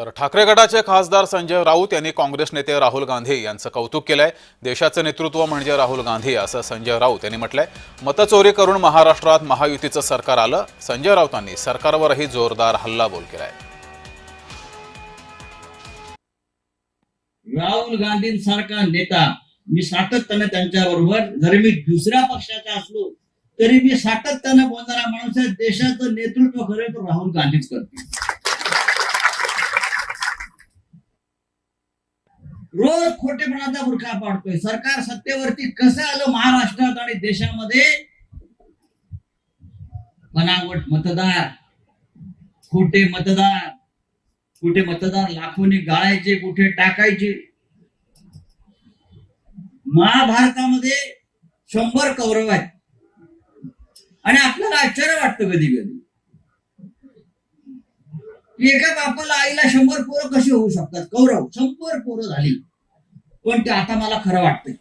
तर ठाकरे गटाचे खासदार संजय राऊत यांनी काँग्रेस नेते राहुल गांधी यांचं कौतुक केलंय. देशाचं नेतृत्व म्हणजे राहुल गांधी असं संजय राऊत यांनी म्हटलंय. मतचोरी करून महाराष्ट्रात महायुतीचं सरकार आलं. संजय राऊतांनी सरकारवरही जोरदार हल्लाबोल केलाय. राहुल गांधींसारखा नेता मी सातत्यानं त्यांच्याबरोबर जरी मी दुसऱ्या पक्षाचा असलो तरी मी सातत्यानं बोलणारा माणूस देशाचं नेतृत्व करेल तो राहुल गांधीच करतो. रोज खोटेपणाचा बुरखा पाडतोय. सरकार सत्तेवरती कसं आलं महाराष्ट्रात आणि देशामध्ये? बनावट मतदार खोटे मतदार कुठे मतदार लाखोनी गाळायचे कुठे टाकायचे? महाभारतामध्ये शंभर कौरव आहेत. आणि आपल्याला आश्चर्य वाटतं कधी कधी एका बापाला आईला शंभर पोरं कशी होऊ शकतात? कौरव शंभर पोरं झाली. पण ते आता मला खरं वाटतंय.